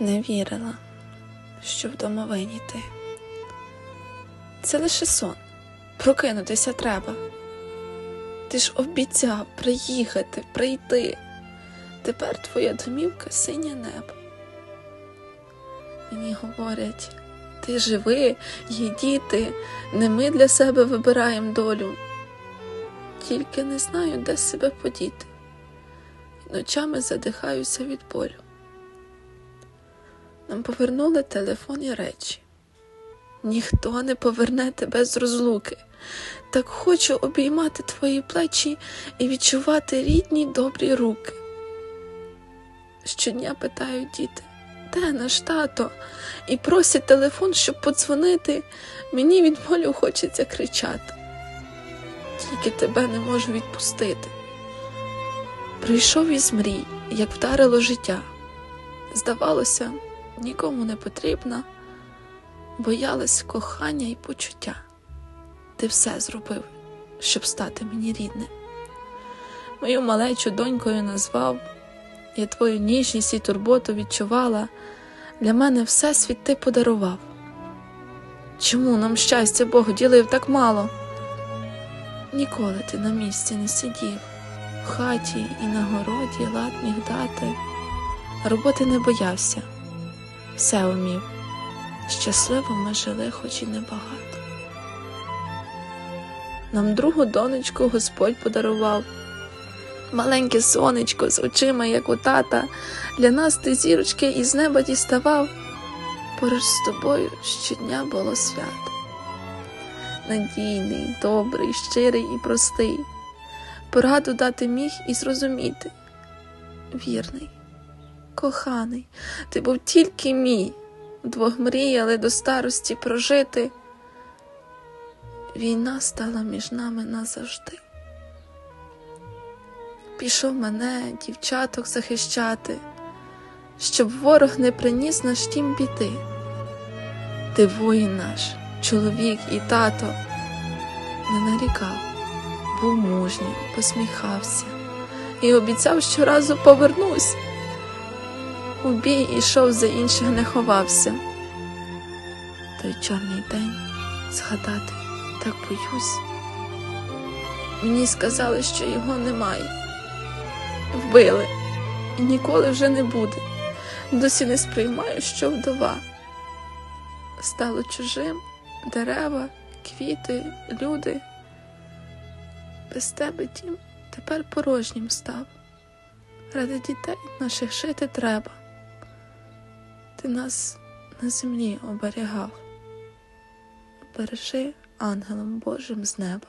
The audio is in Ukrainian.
Не вірила, що в домовині ти. Це лише сон. Прокинутися треба. Ти ж обіцяв приїхати, прийти. Тепер твоя домівка синє небо. Мені говорять, ти живи, є діти, не ми для себе вибираємо долю. Тільки не знаю, де себе подіти. Ночами задихаюся від болю. Нам повернули телефон і речі. Ніхто не поверне тебе з розлуки. Так хочу обіймати твої плечі і відчувати рідні добрі руки. Щодня питають діти, де наш тато? І просять телефон, щоб подзвонити. Мені від болю хочеться кричати. Тільки тебе не можу відпустити. Прийшов із мрій, як вдарило життя. Здавалося, нікому не потрібна, боялась кохання і почуття. Ти все зробив, щоб стати мені рідним. Мою малечу донькою назвав, я твою ніжність і турботу відчувала, для мене все світ ти подарував. Чому нам щастя Бог ділив так мало? Ніколи ти на місці не сидів, в хаті і на городі лад міг дати, роботи не боявся, все умів. Щасливо ми жили, хоч і небагато. Нам другу донечку Господь подарував. Маленьке сонечко з очима, як у тата, для нас ти зірочки із неба діставав. Поруч з тобою щодня було свято. Надійний, добрий, щирий і простий, пораду дати міг і зрозуміти. Вірний, коханий, ти був тільки мій, вдвох мріяли до старості прожити. Війна стала між нами назавжди. Пішов мене, дівчаток захищати, щоб ворог не приніс наш тім біди. Ти воїн наш, чоловік і тато, не нарікав, був мужній, посміхався і обіцяв, що разу повернусь. У бій ішов за інших не ховався. Той чорний день згадати так боюсь. Мені сказали, що його немає. Вбили і ніколи вже не буде. Досі не сприймаю, що вдова. Стало чужим дерева, квіти, люди. Без тебе дім тепер порожнім став. Ради дітей наших жити треба. Ти нас на землі оберігав. Бережи ангелом Божим з неба.